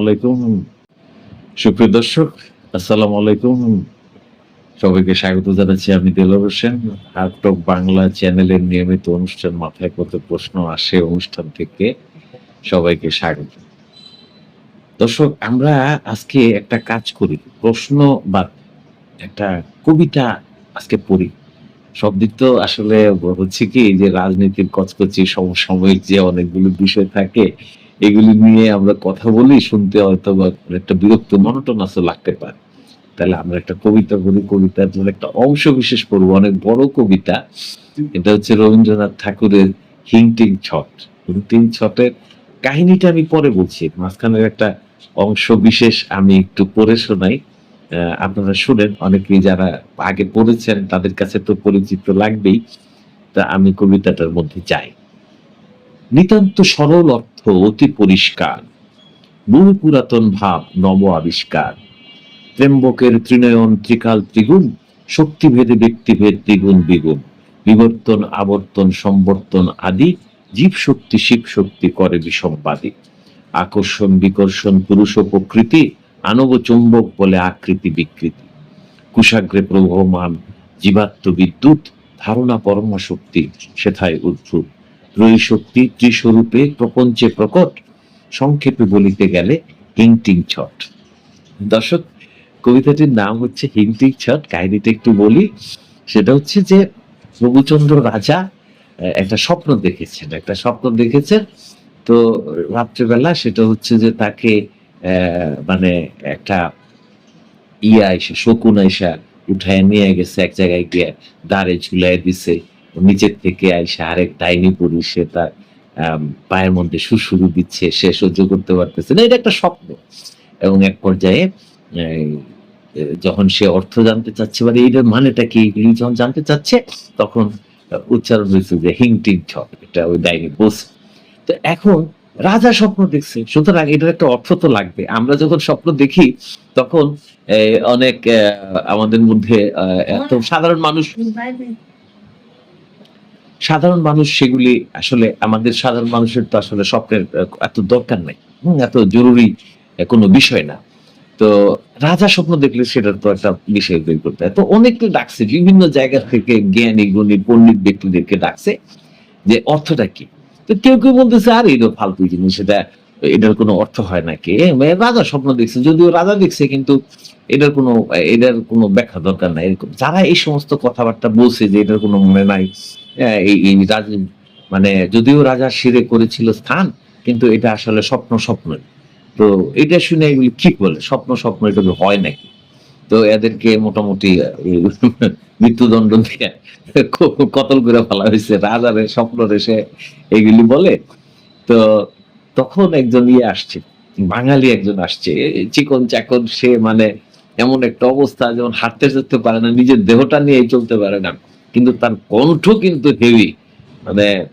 আলাইকুম। সুপ্রিয় দর্শক, আসসালামু আলাইকুম। সবাইকে স্বাগত জানাচ্ছি আমি হোসেন। হার্টক বাংলা চ্যানেলের নিয়মিত অনুষ্ঠান, মাথায় কত প্রশ্ন আসে অনুষ্ঠান থেকে সবাইকে স্বাগত। দর্শক, আমরা আজকে একটা কাজ করি, প্রশ্ন বা একটা কবিতা আজকে পড়ি। সব দিক তো আসলে হচ্ছে কি যে রাজনীতির কচকচি সমসাময়িক যে অনেকগুলো বিষয় থাকে এগুলি নিয়ে আমরা কথা বলি, শুনতে হয়তো বা একটা বিরক্ত, মনোটন আছে লাগতে পারে। তাহলে আমরা একটা কবিতা পড়ি কবিতার একটা অংশ বিশেষ পড়ব, অনেক বড় কবিতা। এটা হচ্ছে রবীন্দ্রনাথ ঠাকুরের হিংটিং ছট। হিংটিং ছটের কাহিনীটা আমি পরে বলছি। মাঝখানের একটা অংশ বিশেষ আমি একটু পড়ে শোনাই। আপনারা শুনেন, অনেকেই যারা আগে পড়েছেন তাদের কাছে তো পরিচিত লাগবেই। তা আমি কবিতাটার মধ্যে যাই। নিতান্ত সরল অর্থ অতি পরিষ্কার। বহু পুরাতন ভাব, নব আবিষ্কার। ত্র্যম্বকের ত্রিনয়ন ত্রিকাল ত্রিগুণ, শক্তিভেদে ব্যক্তিভেদ দ্বিগুণ দ্বিগুণ। বিবর্তন, আবর্তন, সম্বর্তন আদি জীব শক্তি, শিব শক্তি করে বিষমবাদী আকর্ষণ, বিকর্ষণ, পুরুষ প্রকৃতি, আনব চুম্বক বলে আকৃতি বিকৃতি। কুশাগ্রে প্রবহমান জীবাত্ম বিদ্যুৎ, ধারণা পরমা শক্তি, সেথায় উদ্ভূত। ত্রয়ী শক্তি ত্রিস্বরূপে প্রপঞ্চে প্রকট, সংক্ষেপে বলিতে গেলে হিংটিং ছট। দর্শক, কবিতাটির নাম হচ্ছে হিংটিং ছট। কাহিনীটা একটু বলি। সেটা হচ্ছে যে প্রভুচন্দ্র রাজা একটা স্বপ্ন দেখেছেন, একটা স্বপ্ন দেখেছেন। তো রাত্রেবেলা সেটা হচ্ছে যে তাকে মানে একটা ইয়া এসে, শকুন আইসা উঠায় নিয়ে গেছে, এক জায়গায় গিয়ে দাঁড়ে ঝুলাই দিছে। নিচের থেকে আইসা আরেক ডাইনি পড়ি সে তার পায়ের মধ্যে সুরসুরু দিচ্ছে, সে সহ্য করতে পারতেছে না। এটা একটা স্বপ্ন। এবং এক পর্যায়ে যখন সে অর্থ জানতে চাচ্ছে মানে এইটার মানেটা কি? এগুলি যখন জানতে চাচ্ছে, তখন উচ্চারণ হয়েছে যে হিংটিং ছট এটা ওই ডাইনি বলছে। তো এখন রাজা স্বপ্ন দেখছে, সুতরাং এটার একটা অর্থ তো লাগবে। আমরা যখন স্বপ্ন দেখি, তখন অনেক আমাদের মধ্যে এত সাধারণ মানুষ সাধারণ মানুষ সেগুলি আসলে আমাদের সাধারণ মানুষের তো আসলে স্বপ্নের এত দরকার নাই। এত জরুরি কোনো বিষয় না। তো রাজা স্বপ্ন দেখলে সেটার তো একটা বিষয় তৈরি করতে হয়। তো অনেকে ডাকছে, বিভিন্ন জায়গা থেকে জ্ঞানী, গুণী, পণ্ডিত ব্যক্তিদেরকে ডাকছে যে অর্থটা কি? তো কেউ কেউ বলতেছে, আর এটা ফালতু জিনিস, এটা এটার কোনো অর্থ হয় নাকি? রাজা স্বপ্ন দেখছে, যদিও রাজা দেখছে, কিন্তু এটার কোনো এটার কোনো ব্যাখ্যা দরকার নাই। এরকম, যারা এই সমস্ত কথাবার্তা বলছে যে এটার কোনো মনে নাই এই রাজ মানে যদিও রাজা শিরে করেছিল স্থান, কিন্তু এটা আসলে স্বপ্ন স্বপ্ন তো এটা শুনে এগুলি ঠিক বলে? স্বপ্ন স্বপ্ন এটা হয় নাকি? তো এদেরকে মোটামুটি মৃত্যুদণ্ড দিয়ে কতল করে ফেলা হয়েছে। রাজারে স্বপ্ন রেসে এগুলি বলে। তো তখন একজন ইয়ে আসছে, বাঙালি একজন আসছে। চিকন চাকন, সে মানে এমন একটা অবস্থা যেমন হাঁটতে চলতে পারে না, নিজের দেহটা নিয়ে চলতে পারে না, কিন্তু তার কণ্ঠ কিন্তু হেভি মানে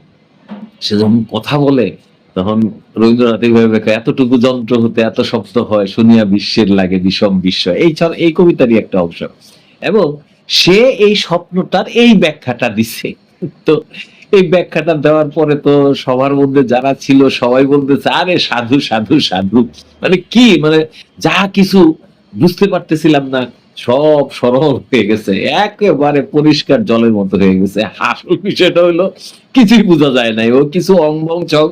সে যখন কথা বলে, তখন রবীন্দ্রনাথ এইভাবে এতটুকু যন্ত্র হতে এত শব্দ হয়, শুনিয়া বিশ্বের লাগে, বিষম বিশ্ব এই ছড়া- এই কবিতারই একটা অংশ। এবং সে এই স্বপ্নটার এই ব্যাখ্যাটা দিছে। তো এই ব্যাখ্যাটা দেওয়ার পরে তো সবার মধ্যে যারা ছিল সবাই বলতেছে, আরে সাধু সাধু সাধু। মানে কি? মানে যা কিছু বুঝতে পারতেছিলাম না, সব সরল হয়ে গেছে। একেবারে পরিষ্কার জলের মতো হয়ে গেছে। আসল বিষয়টা হলো, কিছুই বোঝা যায় নাই। ও কিছু অঙ্গং চক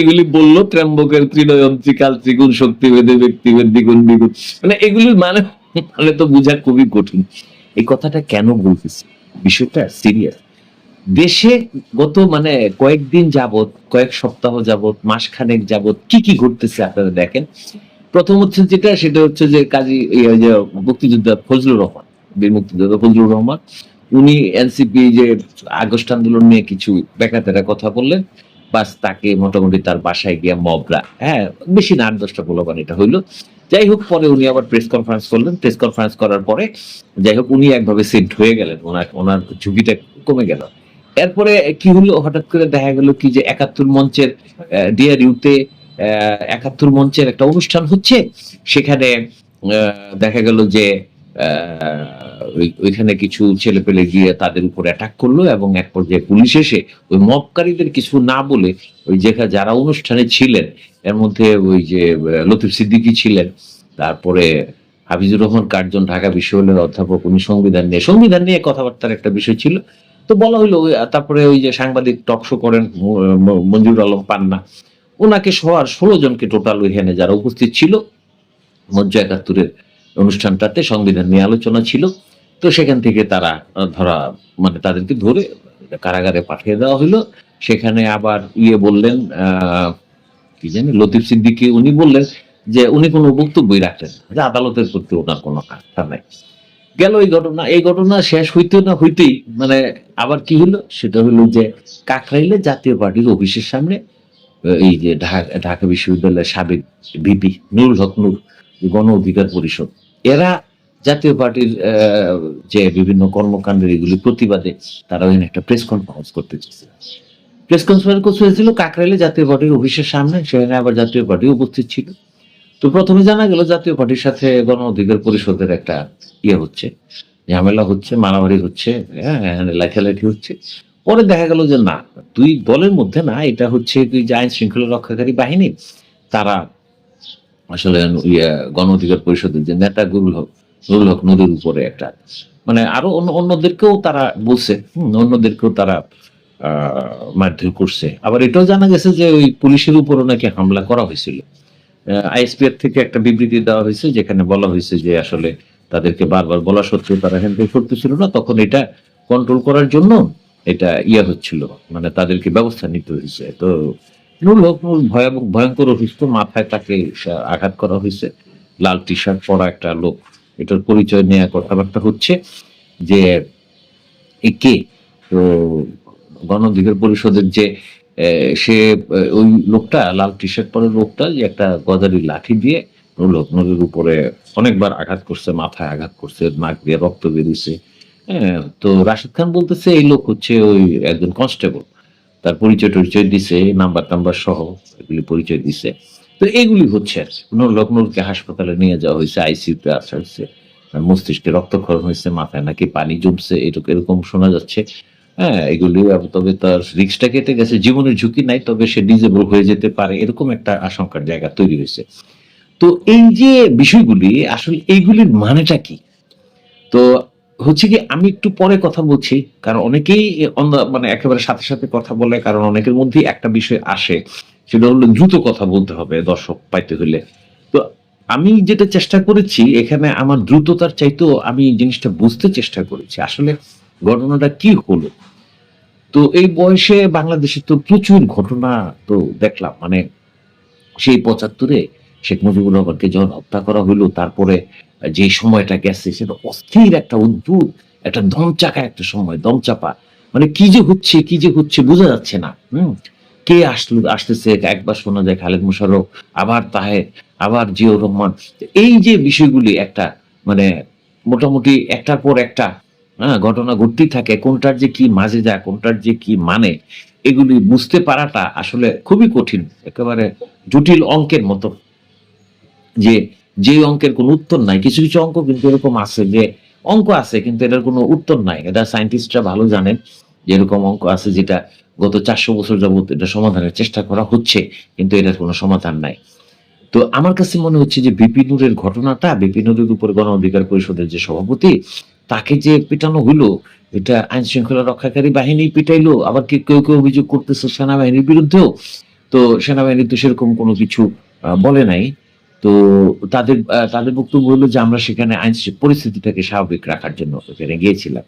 এগুলি বলল ত্র্যম্বকের ত্রিনয়ন, ত্রিকাল, ত্রিগুণ শক্তি ভেদে ব্যক্তিভেদ, দ্বিগুণ দ্বিগুণ। মানে এগুলির মানে মানে তো বোঝা খুবই কঠিন। এই কথাটা কেন বলতেছি? বিষয়টা সিরিয়াস দেশে গত মানে কয়েকদিন যাবত কয়েক সপ্তাহ যাবত মাসখানেক যাবত কি কি ঘটতেছে আপনারা দেখেন? প্রথম হচ্ছে যেটা, সেটা হচ্ছে যে কাজী মুক্তিযোদ্ধা ফজলুর রহমান, বীর মুক্তিযোদ্ধা ফজলুর রহমান, উনি এনসিপি যে আগস্ট আন্দোলন নিয়ে কিছু বেকাতেরা কথা বললেন, বাস তাকে মোটামুটি তার বাসায় গিয়ে মবরা হ্যাঁ বেশি না আট দশটা পোলাপান এটা হইল। যাই হোক, পরে উনি আবার প্রেস কনফারেন্স করলেন। প্রেস কনফারেন্স করার পরে, যাই হোক, উনি একভাবে সেট হয়ে গেলেন। ওনার ওনার ঝুঁকিটা কমে গেল। এরপরে কি হলো? হঠাৎ করে দেখা গেল কি যে একাত্তর মঞ্চের ডিআরইউতে একাত্তর মঞ্চের একটা অনুষ্ঠান হচ্ছে। সেখানে দেখা গেল যে ওইখানে কিছু ছেলে পেলে গিয়ে তাদের উপর অ্যাটাক করল এবং এক পর্যায়ে পুলিশ এসে ওই মবকারীদের কিছু না বলে ওই যেখানে যারা অনুষ্ঠানে ছিলেন, এর মধ্যে ওই যে লতিফ সিদ্দিকী ছিলেন, তারপরে হাফিজুর রহমান কার্জন ঢাকা বিশ্ববিদ্যালয়ের অধ্যাপক, উনি সংবিধান নিয়ে সংবিধান নিয়ে কথাবার্তার একটা বিষয় ছিল। তো বলা হইল তারপরে ওই যে সাংবাদিক টক শো করেন মঞ্জুর আলম পান্না। ওনাকে সবার ষোলো জনকে টোটাল ওইখানে যারা উপস্থিত ছিল মঞ্চ একাত্তরের অনুষ্ঠানটাতে সংবিধান নিয়ে আলোচনা ছিল। তো সেখান থেকে তারা, ধরা মানে তাদেরকে ধরে কারাগারে পাঠিয়ে দেওয়া হলো সেখানে আবার ইয়ে বললেন কি জানি, লতিফ সিদ্দিকি, উনি বললেন যে, উনি কোনো বক্তব্যই রাখলেন যে আদালতের প্রতি ওনার কোনো আস্থা নাই। গেল এই ঘটনা এই ঘটনা শেষ হইতে না হইতেই মানে আবার কি হলো সেটা হলো যে কাকরাইলে জাতীয় পার্টির অফিসের সামনে এই যে ঢাকা বিশ্ববিদ্যালয়ের সাবেক ভিপি নুরুল হক নূর, গণ অধিকার পরিষদ, এরা জাতীয় পার্টির যে বিভিন্ন কর্মকাণ্ডের এগুলি প্রতিবাদে তারা ওখানে একটা প্রেস কনফারেন্স করতে চেয়েছিল প্রেস কনফারেন্স করতে হয়েছিল কাকরাইলে জাতীয় পার্টির অফিসের সামনে, সেখানে আবার জাতীয় পার্টি উপস্থিত ছিল। তো প্রথমে জানা গেল জাতীয় পার্টির সাথে গণ অধিকার পরিষদের একটা ইয়ে হচ্ছে, ঝামেলা হচ্ছে, মারামারি হচ্ছে হ্যাঁ এখানে লাঠিলাঠি হচ্ছে। পরে দেখা গেল যে না, দুই দলের মধ্যে না, এটা হচ্ছে তুই যে আইন শৃঙ্খলা রক্ষাকারী বাহিনী, তারা আসলে ইয়ে গণ অধিকার পরিষদের যে নেতা গুরুল হক, নুরুল হক নুরের উপরে একটা মানে আরও অন্য, অন্যদেরকেও তারা বলছে অন্যদেরকেও তারা মারধর করছে। আবার এটাও জানা গেছে যে ওই পুলিশের উপরও নাকি হামলা করা হয়েছিল। আইএসপিআর থেকে একটা বিবৃতি দেওয়া হয়েছে, যেখানে বলা হয়েছে যে আসলে তাদেরকে বারবার বলা সত্ত্বেও তারা হ্যান্ডেল করতেছিল না। তখন এটা কন্ট্রোল করার জন্য এটা ইয়ে হচ্ছিল মানে তাদেরকে ব্যবস্থা নিতে হয়েছে। তো নুর ভয়াবহ, ভয়ঙ্কর অসুস্থ, মাথায় তাকে আঘাত করা হয়েছে। লাল টি শার্ট পরা একটা লোক, এটার পরিচয় নেওয়া কথাবার্তা হচ্ছে যে এ কে, তো গণ পরিষদের যে সে ওই লোকটা, লাল টি শার্ট পরা লোকটা যে একটা গদারি লাঠি দিয়ে নুরুল হক নুরের উপরে অনেকবার আঘাত করছে, মাথায় আঘাত করছে, নাক দিয়ে রক্ত বেরিয়েছে। তো রাশেদ খান বলতেছে, এই লোক হচ্ছে ওই একজন কনস্টেবল। তার পরিচয় টরিচয় দিছে, নাম্বার টাম্বার সহ এগুলি পরিচয় দিছে। তো এগুলি হচ্ছে আর কি। নুরুল হক নুরকে হাসপাতালে নিয়ে যাওয়া হয়েছে, আইসিইউতে আসা হয়েছে। মস্তিষ্কে রক্তক্ষরণ হয়েছে, মাথায় নাকি পানি জমছে এরকম শোনা যাচ্ছে। হ্যাঁ এগুলি তবে তার রিক্সটা কেটে গেছে। জীবনের ঝুঁকি নাই, তবে সে ডিজেবল হয়ে যেতে পারে, এরকম একটা আশঙ্কার জায়গা তৈরি হয়েছে। তো এই যে বিষয়গুলি, আসলে এইগুলির মানেটা কি? তো হচ্ছে কি, আমি একটু পরে কথা বলছি, কারণ অনেকেই মানে একেবারে সাথে সাথে কথা বলে, কারণ অনেকের মধ্যে একটা বিষয় আসে, সেটা হলো দ্রুত কথা বলতে হবে, দর্শক পাইতে হলে। তো আমি যেটা চেষ্টা করেছি, এখানে আমার দ্রুততার চাইতেও আমি জিনিসটা বুঝতে চেষ্টা করেছি। আসলে ঘটনাটা কি হলো? তো এই বয়সে বাংলাদেশে তো প্রচুর ঘটনা তো দেখলাম। মানে সেই পঁচাত্তরে শেখ মুজিবুর রহমানকে যখন হত্যা করা হইল, তারপরে যে সময়টা গেছে, সেটা অস্থির একটা অদ্ভুত, একটা দমচাকা একটা সময়, দমচাপা। মানে কি যে হচ্ছে, কি যে হচ্ছে বোঝা যাচ্ছে না, হম? কে আসলো, আসতেছে, একবার শোনা যায় খালেদ মুশারফ আবার তাহে, আবার জিয়াউর রহমান। এই যে বিষয়গুলি একটা মানে মোটামুটি একটার পর একটা হ্যাঁ ঘটনা ঘটতেই থাকে, কোনটার যে কি মাঝে যায়, কোনটার যে কি মানে এগুলি বুঝতে পারাটা আসলে খুবই কঠিন, একেবারে জটিল অঙ্কের মতো। যে যে অঙ্কের কোনো উত্তর নাই, কিছু কিছু অঙ্ক কিন্তু এরকম আছে যে, অঙ্ক আছে কিন্তু এটার কোনো উত্তর নাই। এটা সায়েন্টিস্টরা ভালো জানেন, যে এরকম অঙ্ক আছে যেটা গত চারশো বছর যাবত এটা সমাধানের চেষ্টা করা হচ্ছে, কিন্তু এটার কোনো সমাধান নাই। তো আমার কাছে মনে হচ্ছে যে, বিপিনুরের ঘটনাটা, বিপিনুরের উপর গণ অধিকার পরিষদের যে সভাপতি তাকে যে পিটানো হইল, এটা আইন শৃঙ্খলা রক্ষাকারী বাহিনী পিটাইলো, আবার কি কেউ কেউ অভিযোগ করতেছে সেনাবাহিনীর বিরুদ্ধেও? তো সেনাবাহিনী তো সেরকম কোনো কিছু বলে নাই। তো তাদের তাদের বক্তব্য হলো যে আমরা সেখানে আইন পরিস্থিতিটাকে স্বাভাবিক রাখার জন্য সেখানে গিয়েছিলাম।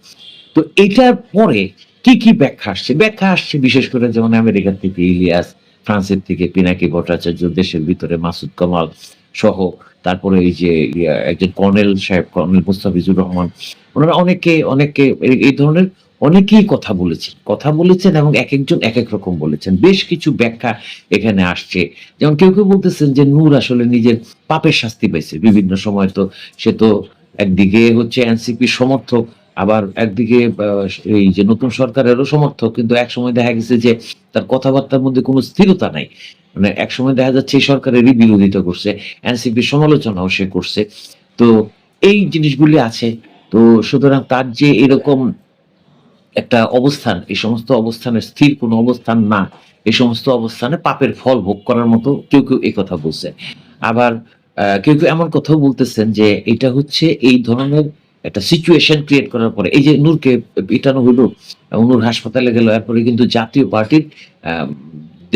তো এটার পরে কি কি ব্যাখ্যা আসছে? ব্যাখ্যা আসছে বিশেষ করে যেমন আমেরিকা থেকে ইলিয়াস, ফ্রান্সের থেকে পিনাকি ভট্টাচার্য, দেশের ভিতরে মাসুদ কামাল সহ, তারপরে এই যে একজন কর্নেল সাহেব, কর্নেল মুস্তাফিজুর রহমান, ওনারা অনেকে অনেকে, এই- ধরনের অনেকেই কথা বলেছেন। কথা বলেছেন এবং এক একজন এক এক রকম বলেছেন। বেশ কিছু ব্যাখ্যা এখানে আসছে। যেমন কেউ কেউ বলতেছেন যে নূর আসলে নিজের পাপের শাস্তি পাইছে। বিভিন্ন সময় তো সে তো একদিকে হচ্ছে এনসিপি সমর্থক আবার একদিকে এই যে নতুন সরকারেরও সমর্থক, কিন্তু এক সময় দেখা গেছে যে তার কথাবার্তার মধ্যে কোনো স্থিরতা নাই। মানে এক সময় দেখা যাচ্ছে এই সরকারেরই বিরোধিতা করছে, এনসিপির সমালোচনাও সে করছে। তো এই জিনিসগুলি আছে। তো সুতরাং তার যে এরকম একটা অবস্থান, এই সমস্ত অবস্থানে স্থির কোনো অবস্থান না। এই সমস্ত অবস্থানে পাপের ফল ভোগ করার মতো কেউ কেউ কথা বলছে। আবার কেউ কেউ এমন কথাও বলতেছেন যে এটা হচ্ছে এই ধরনের একটা সিচুয়েশন ক্রিয়েট করার পরে, এই যে নূরকে পিটানো হলো নূর হাসপাতালে গেল, এরপরে কিন্তু জাতীয় পার্টির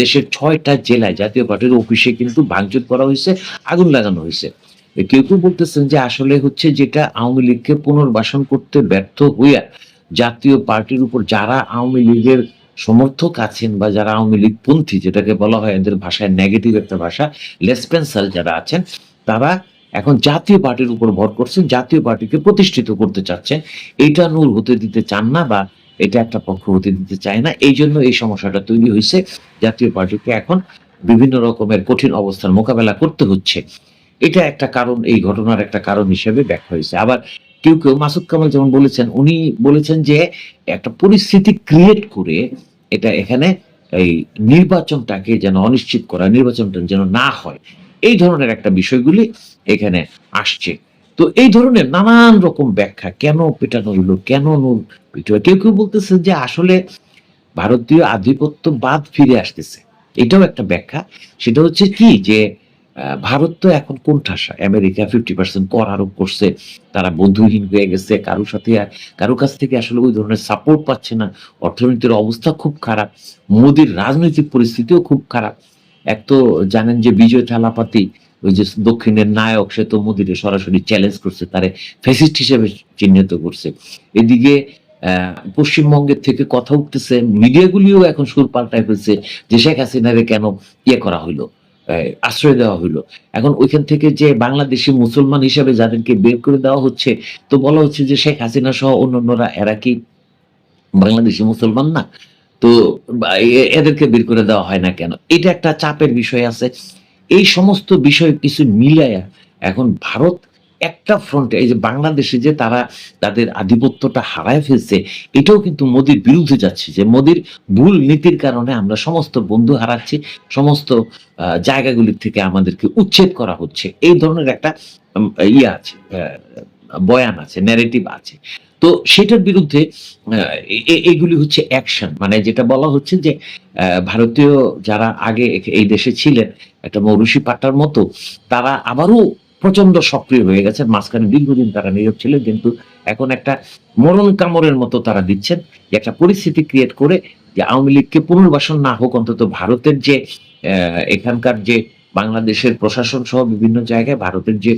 দেশের ছয়টা জেলায় জাতীয় পার্টির অফিসে কিন্তু ভাঙচুর করা হয়েছে, আগুন লাগানো হয়েছে। কেউ কেউ বলতেছেন যে আসলে হচ্ছে যেটা আওয়ামী লীগকে পুনর্বাসন করতে ব্যর্থ হইয়া জাতীয় পার্টির উপর যারা আওয়ামী লীগের সমর্থক আছেন বা যারা আওয়ামী লীগ পন্থী, যেটাকে বলা হয় এদের ভাষায় নেগেটিভ একটা ভাষা লেসপেন্সাল যারা আছেন, তারা এখন জাতীয় পার্টির উপর ভর করছেন জাতীয় পার্টিকে প্রতিষ্ঠিত করতে চাচ্ছেন এটা নূর হতে দিতে চান না বা এটা একটা পক্ষ হতে দিতে চায় না। এই জন্য এই সমস্যাটা তৈরি হয়েছে। জাতীয় পার্টিকে এখন বিভিন্ন রকমের কঠিন অবস্থার মোকাবেলা করতে হচ্ছে। এটা একটা কারণ, এই ঘটনার একটা কারণ হিসেবে ব্যাখ্যা হয়েছে। আবার কেউ কেউ মাসুদ কামাল যেমন বলেছেন, উনি বলেছেন যে একটা পরিস্থিতি ক্রিয়েট করে এটা এখানে এই নির্বাচনটাকে যেন অনিশ্চিত করা, নির্বাচনটা যেন না হয়। এই ধরনের একটা বিষয়গুলি এখানে আসছে। তো এই ধরনের নানান রকম ব্যাখ্যা, কেন পেটানো হলো, কেন নূর পিটানো কেউ কেউ বলতেছে যে আসলে ভারতীয় আধিপত্যবাদ ফিরে আসতেছে। এটাও একটা ব্যাখ্যা। সেটা হচ্ছে কি যে ভারত তো এখন কোণঠাসা। আমেরিকা ফিফটি পার্সেন্ট কর আরোপ করছে। তারা বন্ধুহীন হয়ে গেছে। কারোর সাথে আর- কারও কাছ থেকে আসলে ওই ধরনের সাপোর্ট পাচ্ছে না। অর্থনীতির অবস্থা খুব খারাপ। মোদির রাজনৈতিক পরিস্থিতিও খুব খারাপ। এক তো জানেন যে বিজয় থালাপাতি ওই যে দক্ষিণের নায়ক, সে তো মোদিরে সরাসরি চ্যালেঞ্জ করছে, তারে ফেসিস্ট হিসেবে চিহ্নিত করছে। এদিকে পশ্চিমবঙ্গের থেকে কথা উঠতেছে, মিডিয়াগুলিও এখন সুর পাল্টায় ফেলছে যে শেখ হাসিনারে কেন ইয়ে করা হইল আশ্রয় দেওয়া হইল। এখন ওইখান থেকে যে বাংলাদেশি মুসলমান হিসেবে যাদেরকে বের করে দেওয়া হচ্ছে, তো বলা হচ্ছে যে শেখ হাসিনা সহ অন্যান্যরা, এরা কি বাংলাদেশি মুসলমান না? তো এদেরকে বের করে দেওয়া হয় না কেন? এটা একটা চাপের বিষয় আছে। এই সমস্ত বিষয় কিছু মিলায়া এখন ভারত একটা ফ্রন্টে এই যে বাংলাদেশে যে তারা তাদের আধিপত্যটা হারায় ফেলছে, এটাও কিন্তু মোদির বিরুদ্ধে যাচ্ছে যে মোদির ভুল নীতির কারণে আমরা সমস্ত বন্ধু হারাচ্ছি, সমস্ত জায়গাগুলির থেকে আমাদেরকে উচ্ছেদ করা হচ্ছে। এই ধরনের একটা ইয়ে আছে বয়ান আছে ন্যারেটিভ আছে। তো সেটার বিরুদ্ধে এগুলি হচ্ছে অ্যাকশন মানে যেটা বলা হচ্ছে যে ভারতীয় যারা আগে এই দেশে ছিলেন, একটা মৌরুষি পাট্টার মতো, তারা আবারও প্রচণ্ড সক্রিয় হয়ে গেছেন। মাঝখানে দীর্ঘদিন তারা নীরব ছিলেন, কিন্তু এখন একটা মরণ কামড়ের মতো তারা দিচ্ছেন একটা পরিস্থিতি ক্রিয়েট করে যে, আওয়ামী লীগকে পুনর্বাসন না হোক, অন্তত ভারতের যে এখানকার যে, বাংলাদেশের প্রশাসন সহ বিভিন্ন জায়গায় ভারতের যে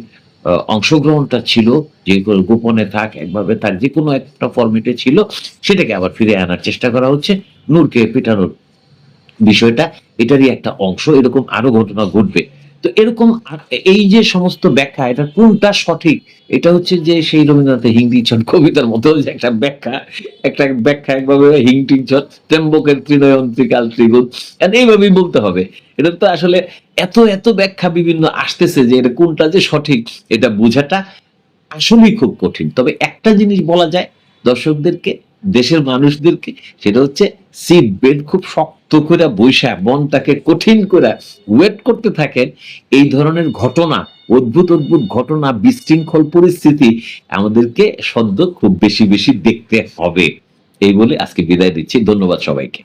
অংশগ্রহণটা ছিল, যে গোপনে থাক, একভাবে থাক, যে কোনো একটা ফর্মেটে ছিল, সেটাকে আবার ফিরে আনার চেষ্টা করা হচ্ছে। নূরকে পিটানোর বিষয়টা, এটারই একটা অংশ। এরকম আরও ঘটনা ঘটবে। তো এরকম এই যে সমস্ত ব্যাখ্যা, এটা কোনটা সঠিক? এটা হচ্ছে যে সেই রবীন্দ্রনাথের হিংটিংছন কবিতার মতো যে একটা ব্যাখ্যা একটা ব্যাখ্যা একভাবে হিংটিংছন ত্র্যম্বকের ত্রিনয়ন ত্রিকাল ত্রিগুণ এইভাবেই বলতে হবে। এটা তো আসলে এত এত ব্যাখ্যা বিভিন্ন আসতেছে যে এটা কোনটা যে সঠিক, এটা বোঝাটা আসলেই খুব কঠিন। তবে একটা জিনিস বলা যায় দর্শকদেরকে দেশের মানুষদেরকে, সেটা হচ্ছে সিট বেল্ট খুব শক্ত করে বৈশা মনটাকে কঠিন করে ওয়েট করতে থাকেন। এই ধরনের ঘটনা, অদ্ভুত অদ্ভুত ঘটনা, বিশৃঙ্খল পরিস্থিতি আমাদেরকে সদ্য খুব বেশি বেশি দেখতে হবে। এই বলে আজকে বিদায় দিচ্ছি। ধন্যবাদ সবাইকে।